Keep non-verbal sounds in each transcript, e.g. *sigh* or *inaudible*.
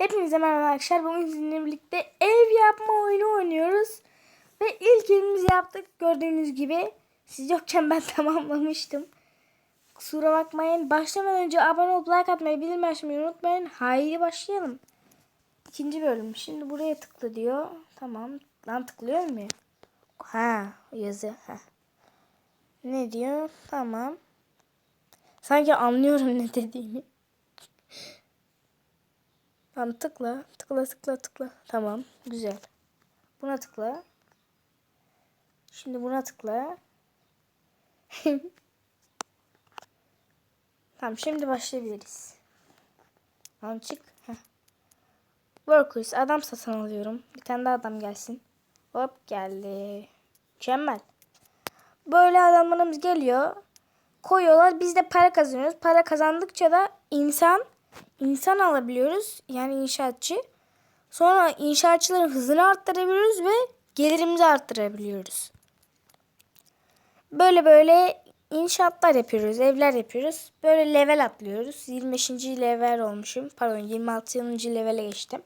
Hepinize merhaba arkadaşlar. Bugün sizinle birlikte ev yapma oyunu oynuyoruz. Ve ilk evimizi yaptık. Gördüğünüz gibi. Siz yokken ben *laughs* tamamlamıştım. Kusura bakmayın. Başlamadan önce abone olup like atmayı, bildirim unutmayın. Haydi başlayalım. İkinci bölüm. Şimdi buraya tıkla diyor. Tamam. Lan tıklıyor mu? Ha yazı. Ha. Ne diyor? Tamam. Sanki anlıyorum *laughs* ne dediğini. Tamam tıkla. Tıkla tıkla tıkla. Tamam. Güzel. Buna tıkla. Şimdi buna tıkla. *laughs* tamam şimdi başlayabiliriz. Tamam çık. Workers adam satın alıyorum. Bir tane daha adam gelsin. Hop geldi. Mükemmel. Böyle adamlarımız geliyor. Koyuyorlar. Biz de para kazanıyoruz. Para kazandıkça da insan insan alabiliyoruz. Yani inşaatçı. Sonra inşaatçıların hızını arttırabiliyoruz ve gelirimizi arttırabiliyoruz. Böyle böyle inşaatlar yapıyoruz, evler yapıyoruz. Böyle level atlıyoruz. 25. level olmuşum. Pardon 26. levele geçtim.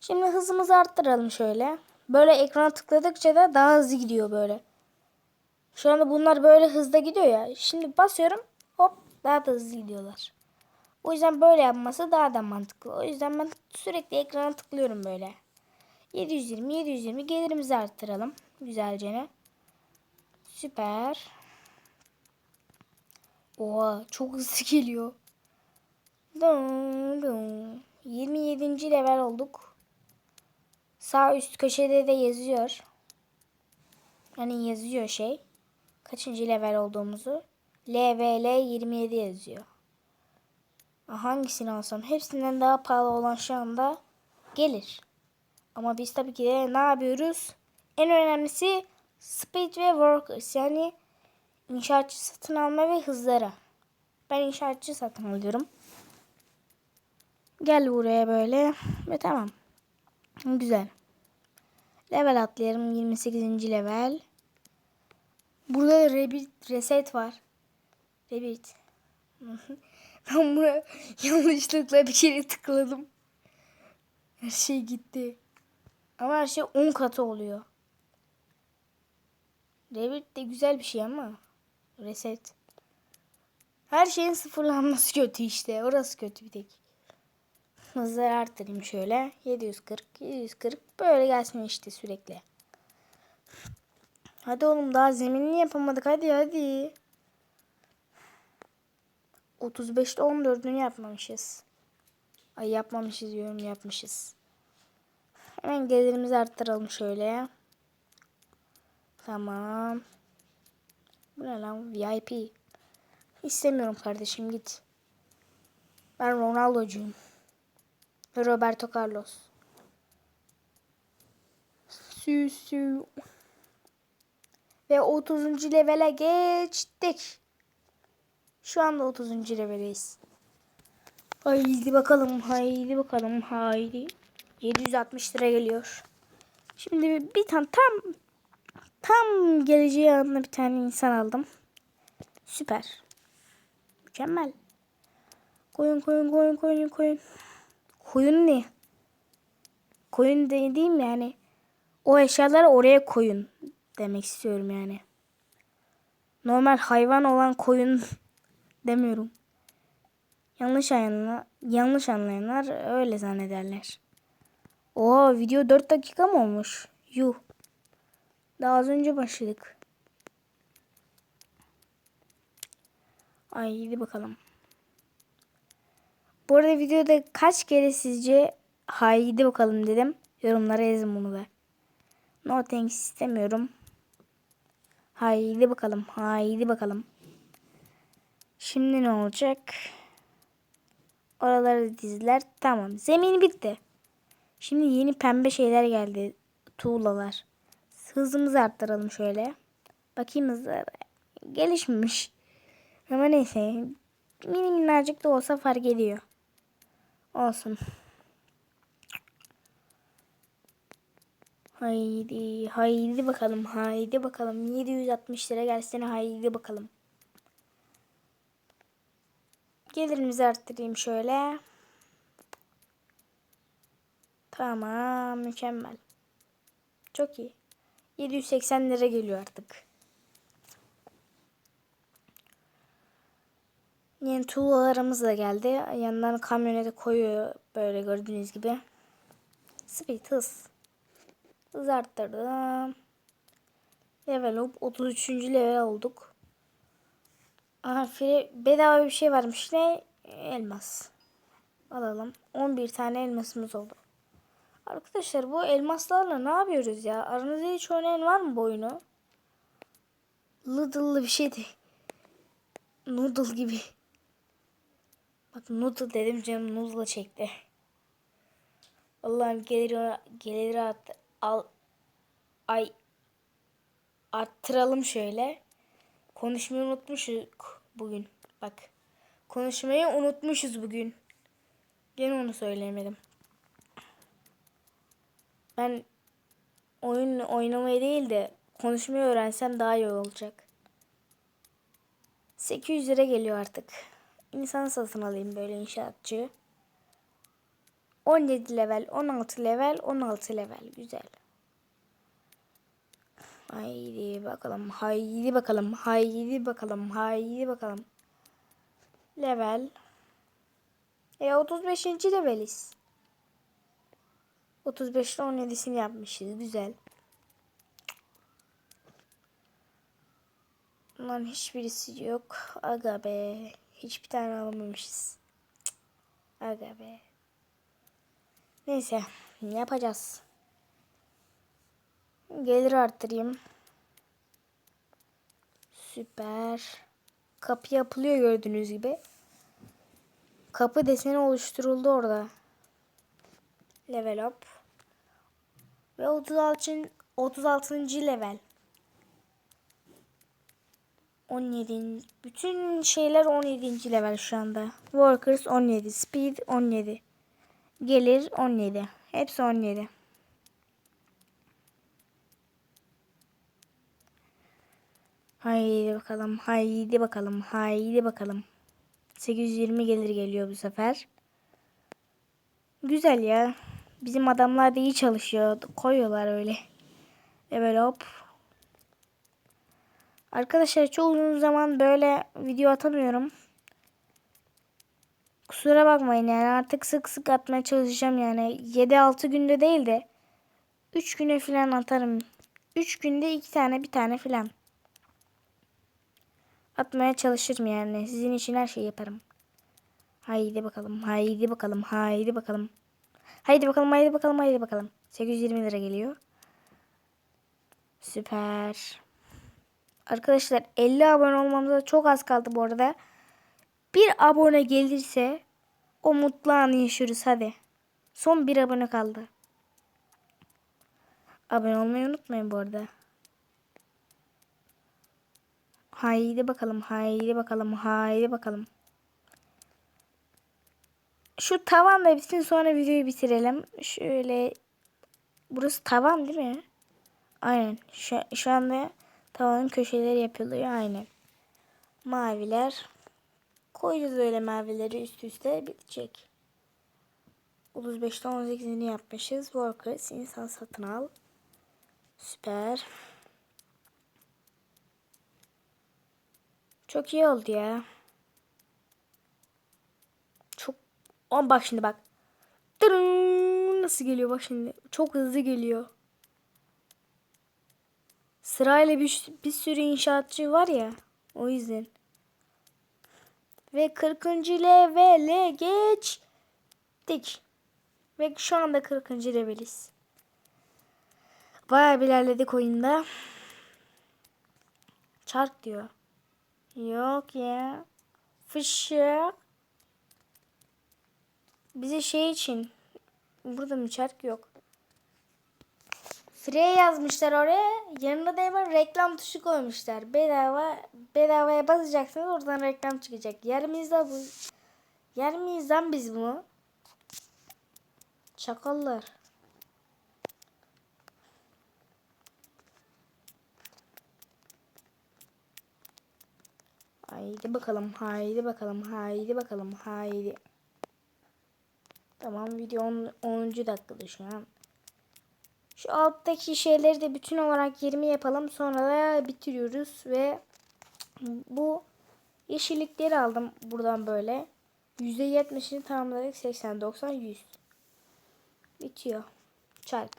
Şimdi hızımızı arttıralım şöyle. Böyle ekrana tıkladıkça da daha hızlı gidiyor böyle. Şu anda bunlar böyle hızda gidiyor ya. Şimdi basıyorum hop daha da hızlı gidiyorlar. O yüzden böyle yapması daha da mantıklı. O yüzden ben sürekli ekrana tıklıyorum böyle. 720 720 gelirimizi arttıralım. Güzelce. Süper. Oha çok hızlı geliyor. Dum, dum. 27. level olduk. Sağ üst köşede de yazıyor. Yani yazıyor şey. Kaçıncı level olduğumuzu. LVL 27 yazıyor. Hangisini alsam? Hepsinden daha pahalı olan şu anda gelir. Ama biz tabii ki de ne yapıyoruz? En önemlisi speed ve workers yani inşaatçı satın alma ve hızlara. Ben inşaatçı satın alıyorum. Gel buraya böyle ve tamam. Güzel. Level atlayalım 28. level. Burada Rabbit reset var. Rabbit. Ben buna yanlışlıkla bir kere tıkladım. Her şey gitti. Ama her şey 10 katı oluyor. Rabbit de güzel bir şey ama. Reset. Her şeyin sıfırlanması kötü işte. Orası kötü bir tek. Hızları arttırayım şöyle. 740, 740 böyle gelsin işte sürekli. Hadi oğlum daha zeminini yapamadık. Hadi hadi. 35'te 14'ünü yapmamışız. Ay yapmamışız diyorum yapmışız. Hemen gelirimizi arttıralım şöyle. Tamam. Bu ne lan VIP. İstemiyorum kardeşim git. Ben Ronaldo'cuyum. Roberto Carlos. Sü sü. Ve 30. levele geçtik. Şu anda 30. leveleyiz. Haydi bakalım, haydi bakalım, haydi. 760 lira geliyor. Şimdi bir tane tam tam geleceği yanına bir tane insan aldım. Süper. Mükemmel. Koyun koyun koyun koyun koyun. Koyun ne? Koyun dediğim yani o eşyaları oraya koyun demek istiyorum yani. Normal hayvan olan koyun demiyorum. Yanlış anlayanlar, yanlış anlayanlar öyle zannederler. Oo video 4 dakika mı olmuş? Yuh. Daha az önce başladık. Haydi bakalım. Bu arada videoda kaç kere sizce haydi bakalım dedim. Yorumlara yazın bunu da. No thanks istemiyorum. Haydi bakalım. Haydi bakalım. Şimdi ne olacak? Oraları dizler. Tamam. Zemin bitti. Şimdi yeni pembe şeyler geldi. Tuğlalar. Hızımızı arttıralım şöyle. Bakayım hızı. Gelişmemiş. Ama neyse. Mini minnacık da olsa fark ediyor. Olsun. Haydi, haydi bakalım, haydi bakalım. 760 lira gelsene, haydi bakalım. Gelirimizi arttırayım şöyle. Tamam mükemmel. Çok iyi. 780 lira geliyor artık. Yeni tuğlalarımız da geldi. Yandan kamyonete koyuyor böyle gördüğünüz gibi. Speed hız. Hız arttırdım. Level up 33. level olduk. Aha free, bedava bir şey varmış ne? Elmas. Alalım. 11 tane elmasımız oldu. Arkadaşlar bu elmaslarla ne yapıyoruz ya? Aranızda hiç oynayan var mı bu oyunu? Noodle'lı bir şeydi. Noodle gibi. Bak noodle dedim canım noodle çekti. Allah'ım gelir gelir at, al ay arttıralım şöyle. Konuşmayı unutmuşuz bugün. Bak. Konuşmayı unutmuşuz bugün. Gene onu söyleyemedim. Ben oyun oynamayı değil de konuşmayı öğrensem daha iyi olacak. 800 lira geliyor artık. İnsan satın alayım böyle inşaatçı. 17 level, 16 level, 16 level. Güzel. Haydi bakalım, haydi bakalım, haydi bakalım, haydi bakalım. Level. E 35. leveliz. 35'te 17'sini yapmışız. Güzel. Bunların hiçbirisi yok. Aga be. Hiçbir tane alamamışız. Aga be. Neyse. Ne yapacağız? Gelir arttırayım. Süper. Kapı yapılıyor gördüğünüz gibi. Kapı deseni oluşturuldu orada. Level up. Ve 36. 36. level. 17. Bütün şeyler 17. level şu anda. Workers 17. Speed 17. Gelir 17. Hepsi 17. Haydi bakalım. Haydi bakalım. Haydi bakalım. 820 gelir geliyor bu sefer. Güzel ya. Bizim adamlar da iyi çalışıyor. Koyuyorlar öyle. Level hop. Arkadaşlar çok uzun zaman böyle video atamıyorum. Kusura bakmayın yani artık sık sık atmaya çalışacağım yani. 7-6 günde değil de 3 güne falan atarım. 3 günde 2 tane bir tane falan. Atmaya çalışırım yani. Sizin için her şeyi yaparım. Haydi bakalım. Haydi bakalım. Haydi bakalım. Haydi bakalım. Haydi bakalım. Haydi bakalım. 820 lira geliyor. Süper. Arkadaşlar 50 abone olmamıza çok az kaldı bu arada. Bir abone gelirse o mutlu anı yaşıyoruz hadi. Son bir abone kaldı. Abone olmayı unutmayın bu arada. Haydi bakalım, haydi bakalım, haydi bakalım. Şu tavan da bitsin sonra videoyu bitirelim. Şöyle burası tavan değil mi? Aynen. Şu, şu anda tavanın köşeleri yapılıyor aynen. Maviler. Koyacağız öyle mavileri üst üste bitecek. 35'te 18'ini yapmışız. Workers insan satın al. Süper. Çok iyi oldu ya. Çok. Ama bak şimdi bak. Dırın! Nasıl geliyor bak şimdi. Çok hızlı geliyor. Sırayla bir, bir sürü inşaatçı var ya. O yüzden. Ve 40. levele geçtik. Ve şu anda 40. leveliz. Bayağı bir ilerledik oyunda. Çark diyor. Yok ya. Fışık. Bize şey için. Burada mı çark yok. Free yazmışlar oraya. Yanına da hemen reklam tuşu koymuşlar. Bedava bedavaya basacaksınız oradan reklam çıkacak. Yer miyiz lan bu? Yer miyiz lan biz bunu? Çakallar. Haydi bakalım, haydi bakalım, haydi bakalım, haydi. Tamam video 10. 10. dakikada şu an. Şu alttaki şeyleri de bütün olarak 20 yapalım. Sonra da bitiriyoruz ve bu yeşillikleri aldım buradan böyle. %70'ini tamamladık. 80, 90, 100. Bitiyor. Çark.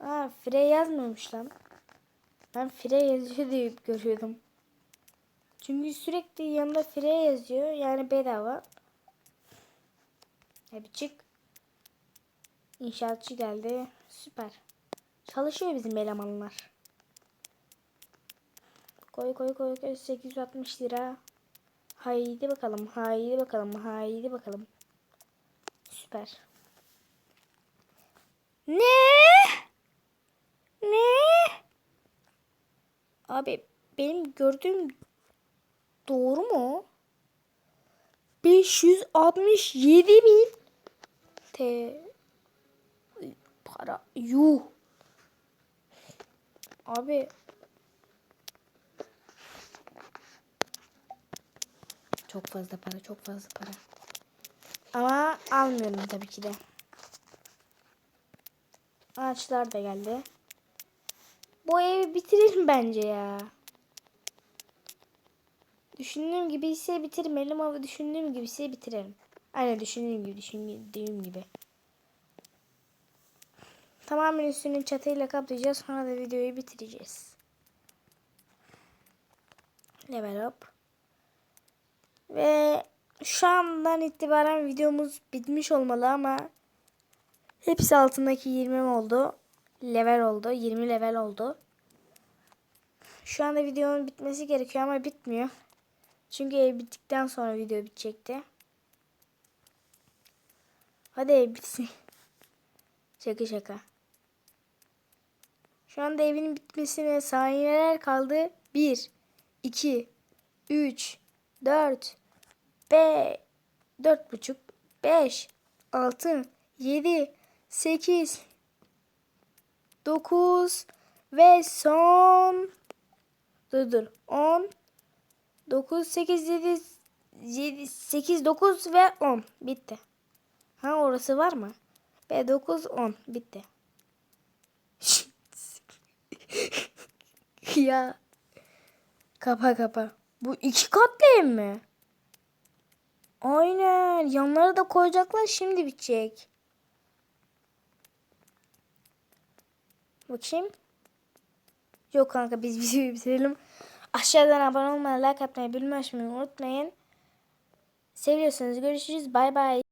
Aa, fire yazmıyormuş lan. Ben fire yazıyor diye görüyordum. Çünkü sürekli yanında fire yazıyor. Yani bedava. Hadi çık. İnşaatçı geldi. Süper. Çalışıyor bizim elemanlar. Koy koy koy koy 860 lira. Haydi bakalım. Haydi bakalım. Haydi bakalım. Süper. Ne? Ne? Abi benim gördüğüm doğru mu? 567 bin T para yuh. Abi çok fazla para, çok fazla para. Ama almıyorum tabii ki de. Ağaçlar da geldi. Bu evi bitirelim bence ya. Düşündüğüm gibi ise bitirmeyelim ama düşündüğüm gibi ise bitirelim. Aynen düşündüğüm gibi düşündüğüm gibi. Tamamen üstünü çatıyla kaplayacağız. Sonra da videoyu bitireceğiz. Level up. Ve şu andan itibaren videomuz bitmiş olmalı ama hepsi altındaki 20 oldu. Level oldu. 20 level oldu. Şu anda videonun bitmesi gerekiyor ama bitmiyor. Çünkü ev bittikten sonra video bitecekti. Hadi ev bitsin. *laughs* Şaka şaka. Şu anda evin bitmesine saniyeler kaldı. 1, 2, 3, 4, 5, 4 buçuk, 5, 6, 7, 8, 9 ve son dur dur 10 9 8 7 7 8 9 ve 10 bitti. Ha orası var mı? Ve 9 10 bitti. *laughs* ya kapa kapa. Bu iki katlı ev mi? Aynen. Yanları da koyacaklar şimdi bitecek. Bakayım. Yok kanka biz *laughs* videoyu bitirelim. Aşağıdan abone olmayı, like atmayı, bilmeyi unutmayın. Seviyorsanız görüşürüz. Bay bay.